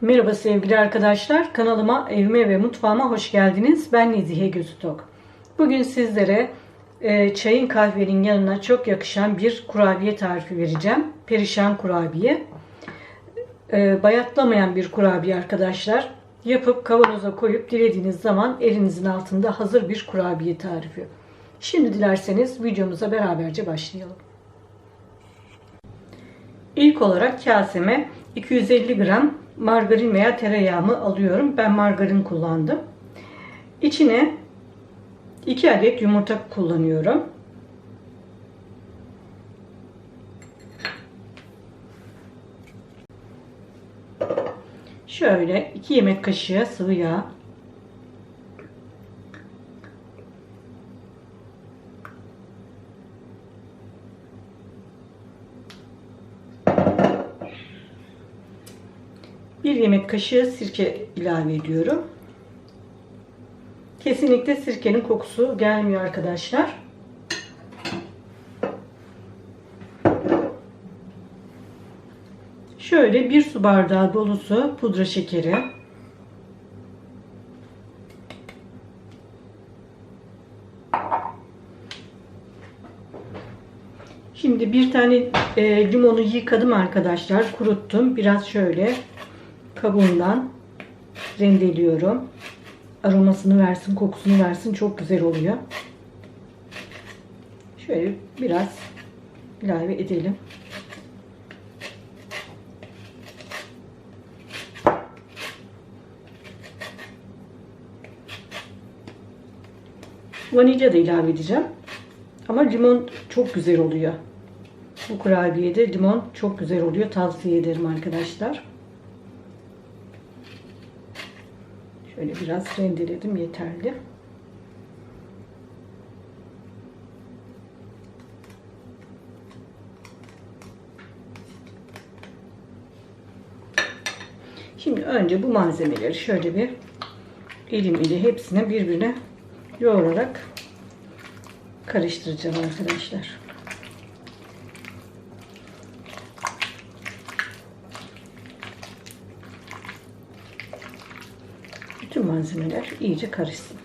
Merhaba sevgili arkadaşlar. Kanalıma, evime ve mutfağıma hoş geldiniz. Ben Nezihe Gözütok. Bugün sizlere e, çayın kahvenin yanına çok yakışan bir kurabiye tarifi vereceğim. Perişan kurabiye. E, bayatlamayan bir kurabiye arkadaşlar. Yapıp kavanoza koyup dilediğiniz zaman elinizin altında hazır bir kurabiye tarifi. Şimdi dilerseniz videomuza beraberce başlayalım. İlk olarak kaseme 250 gram margarin veya tereyağımı alıyorum. Ben margarin kullandım. İçine 2 adet yumurta kullanıyorum. Şöyle 2 yemek kaşığı sıvı yağ. Bir yemek kaşığı sirke ilave ediyorum. Kesinlikle sirkenin kokusu gelmiyor arkadaşlar. Şöyle bir su bardağı dolusu pudra şekeri. Şimdi bir tane e, limonu yıkadım arkadaşlar. Kuruttum. Biraz şöyle kabuğundan rendeliyorum. Aromasını versin, kokusunu versin. Çok güzel oluyor. Şöyle biraz ilave edelim. Vanilya da ilave edeceğim. Ama limon çok güzel oluyor. Bu kurabiyede limon çok güzel oluyor. Tavsiye ederim arkadaşlar. Şöyle biraz rendeledim yeterli. Şimdi önce bu malzemeleri şöyle bir elim ile hepsine birbirine yoğurarak karıştıracağım arkadaşlar. Malzemeler iyice karışsın.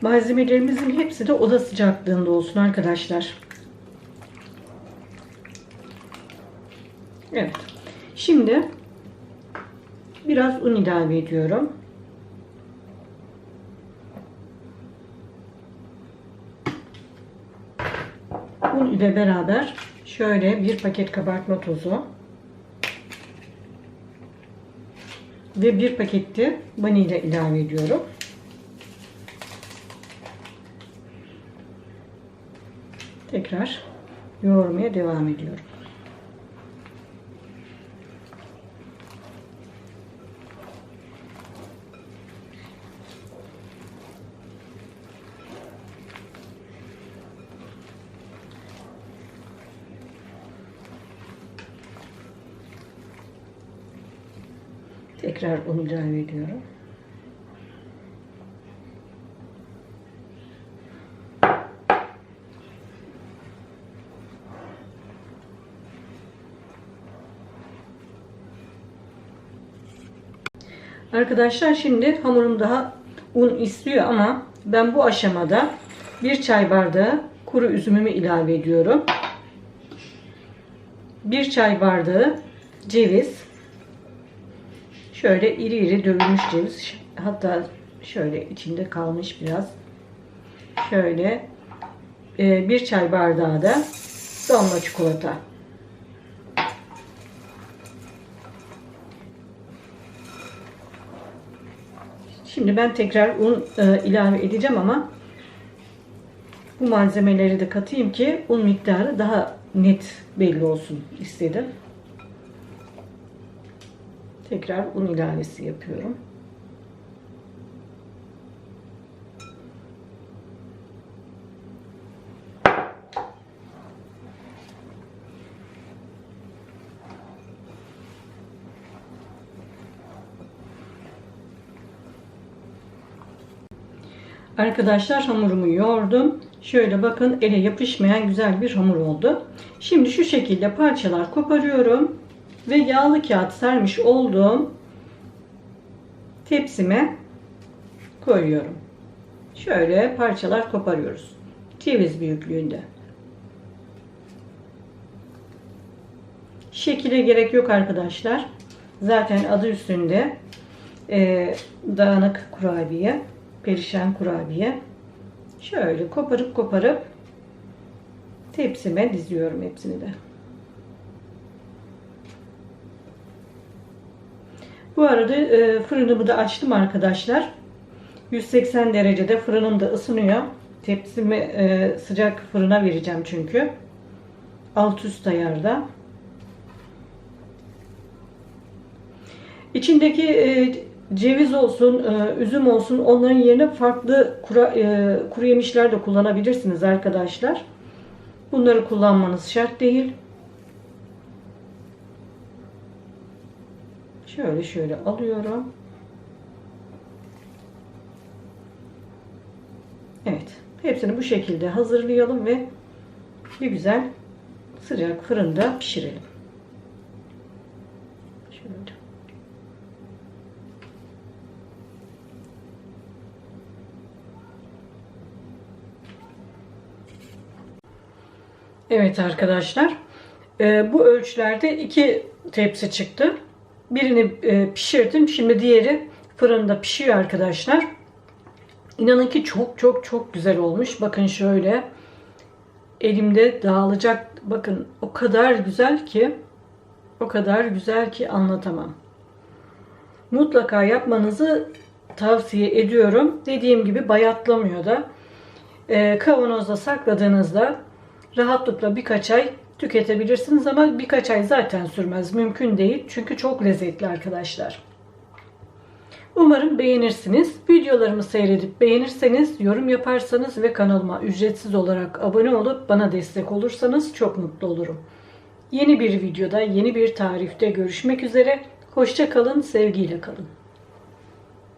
Malzemelerimizin hepsi de oda sıcaklığında olsun arkadaşlar. Evet. Şimdi biraz un ilave ediyorum. Un ile beraber şöyle bir paket kabartma tozu ve bir pakette vanilya ilave ediyorum. Tekrar yoğurmaya devam ediyorum. Tekrar un ilave ediyorum. Arkadaşlar şimdi hamurum daha un istiyor ama ben bu aşamada bir çay bardağı kuru üzümümü ilave ediyorum. Bir çay bardağı ceviz. Şöyle iri iri dövülmüş ceviz. Hatta şöyle içinde kalmış biraz. Şöyle e, bir çay bardağı da damla çikolata. Şimdi ben tekrar un e, ilave edeceğim ama bu malzemeleri de katayım ki un miktarı daha net belli olsun istedim. Tekrar un ilavesi yapıyorum. Arkadaşlar hamurumu yoğurdum. Şöyle bakın ele yapışmayan güzel bir hamur oldu. Şimdi şu şekilde parçalar koparıyorum ve yağlı kağıt sermiş olduğum tepsime koyuyorum. Şöyle parçalar koparıyoruz. Ceviz büyüklüğünde. Şekile gerek yok arkadaşlar. Zaten adı üstünde e, dağınık kurabiye, perişan kurabiye. Şöyle koparıp koparıp tepsime diziyorum hepsini de. Bu arada e, fırınımı da açtım arkadaşlar. 180 derecede fırınım da ısınıyor. Tepsimi e, sıcak fırına vereceğim çünkü. Alt üst ayarda. İçindeki e, ceviz olsun, e, üzüm olsun onların yerine farklı kura, e, kuru yemişler de kullanabilirsiniz arkadaşlar. Bunları kullanmanız şart değil. Şöyle şöyle alıyorum. Evet. Hepsini bu şekilde hazırlayalım ve bir güzel sıcak fırında pişirelim. Şöyle. Evet arkadaşlar. e, bu ölçülerde iki tepsi çıktı. Birini e, pişirdim. Şimdi diğeri fırında pişiyor arkadaşlar. İnanın ki çok çok çok güzel olmuş. Bakın şöyle. Elimde dağılacak. Bakın o kadar güzel ki o kadar güzel ki anlatamam. Mutlaka yapmanızı tavsiye ediyorum. Dediğim gibi bayatlamıyor da. E, kavanozda sakladığınızda rahatlıkla birkaç ay tüketebilirsiniz ama birkaç ay zaten sürmez. Mümkün değil. Çünkü çok lezzetli arkadaşlar. Umarım beğenirsiniz. Videolarımı seyredip beğenirseniz, yorum yaparsanız ve kanalıma ücretsiz olarak abone olup bana destek olursanız çok mutlu olurum. Yeni bir videoda, yeni bir tarifte görüşmek üzere. Hoşça kalın, sevgiyle kalın.